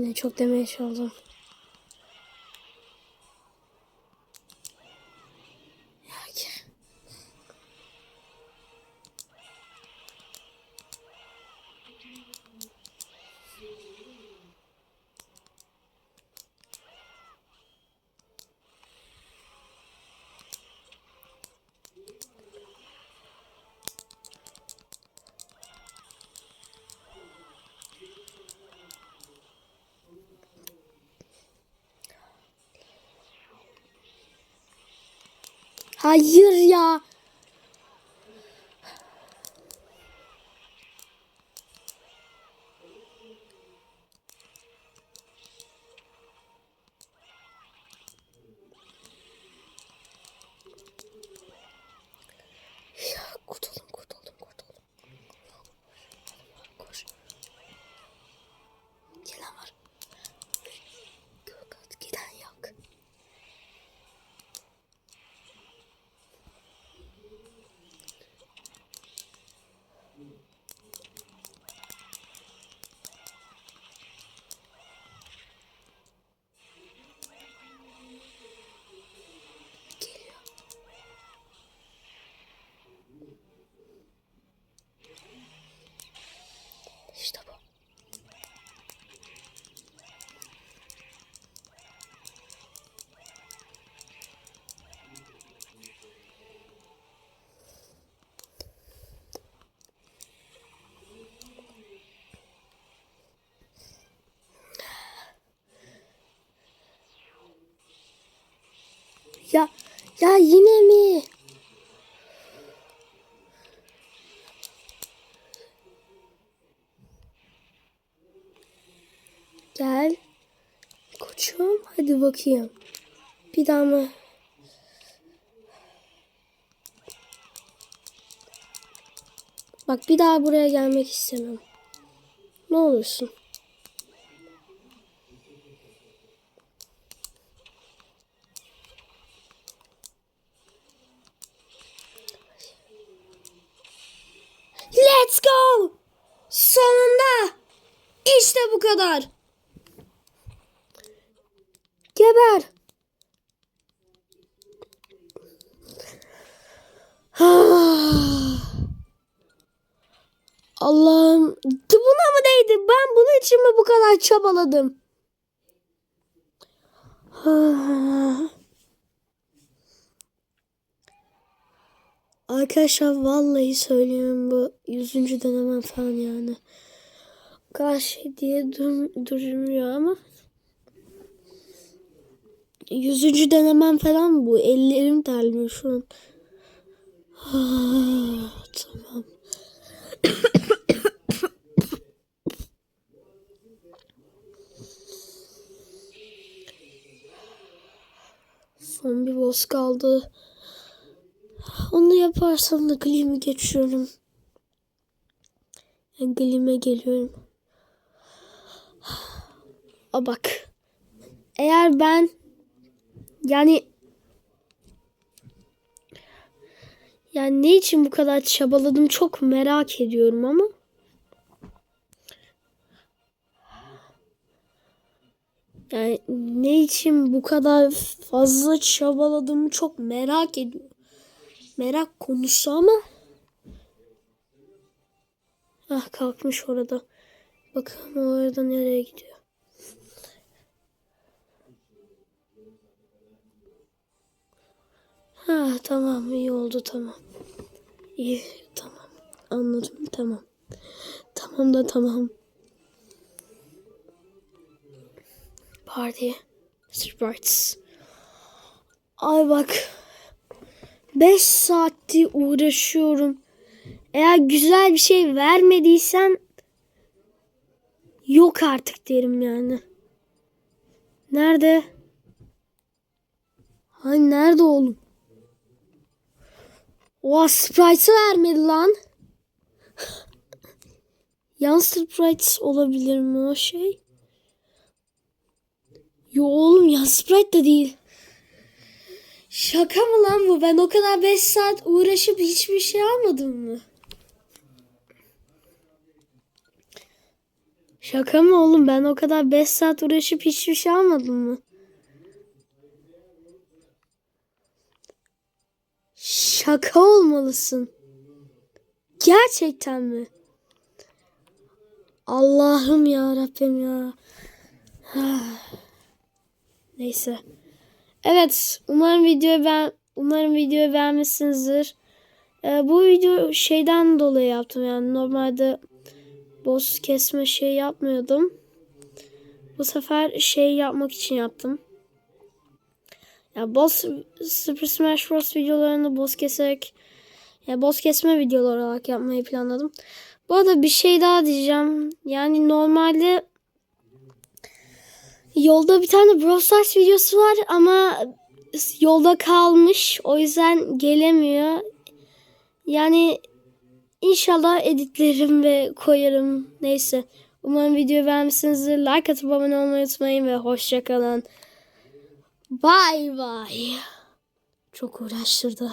Yine çok demeye çaldım. Hayır ya. Ya kurtuldum kurtuldum kurtuldum. Koş. Gelen var. Yok, Giden yok. Geliyor. İşte bu. Ya ya yine mi? Gel. Koçum hadi bakayım. Bir daha mı? Bak bir daha buraya gelmek istemem. Ne olursun. Let's go! Sonunda! İşte bu kadar. Geber. Allah'ım buna mı değdi? Ben bunun için mi bu kadar çabaladım? Arkadaşlar vallahi söylüyorum bu yüzüncü denemem falan yani. O kadar şey diye dur, durmuyor ama. Yüzüncü denemem falan bu. Ellerim terliyor şu an. Ah, tamam. Son bir boss kaldı. Onu yaparsam da Gleam'i geçiyorum. Yani Gleam'e geliyorum. A bak. Eğer ben yani yani ne için bu kadar çabaladım çok merak ediyorum ama yani ne için bu kadar fazla çabaladığımı çok merak ediyorum. Merak konusu ama Ah kalkmış orada. Bakalım o orada nereye gidiyor. Ha tamam iyi oldu tamam. İyi tamam. Anladım tamam. Tamam da tamam. Party. Sprites. Ay bak. 5 saattir uğraşıyorum. Eğer güzel bir şey vermediysen yok artık derim yani. Nerede? Hani nerede oğlum? Oha Sprite'ı vermedi lan. Yan Sprite olabilir mi o şey? Yo oğlum yan Sprite de değil. Şaka mı lan bu? Ben o kadar 5 saat uğraşıp hiçbir şey almadım mı? Şaka mı oğlum? Ben o kadar 5 saat uğraşıp hiçbir şey almadım mı? Şaka olmalısın. Gerçekten mi? Allah'ım ya Rabbim ya. Neyse. Evet, umarım videoyu ben umarım videoyu beğenmişsinizdir. Ee, bu video şeyden dolayı yaptım yani normalde boss kesme şey yapmıyordum. Bu sefer şey yapmak için yaptım. Ya boss Super Smash Bros videolarını boss keserek ya boss kesme videoları olarak yapmayı planladım. Bu arada bir şey daha diyeceğim. Yani normalde yolda bir tane Brawl Stars videosu var ama yolda kalmış. O yüzden gelemiyor. Yani inşallah editlerim ve koyarım. Neyse. Umarım videoyu beğenmişsinizdir. Like atıp abone olmayı unutmayın ve hoşçakalın. Bay bay. Çok uğraştırdı.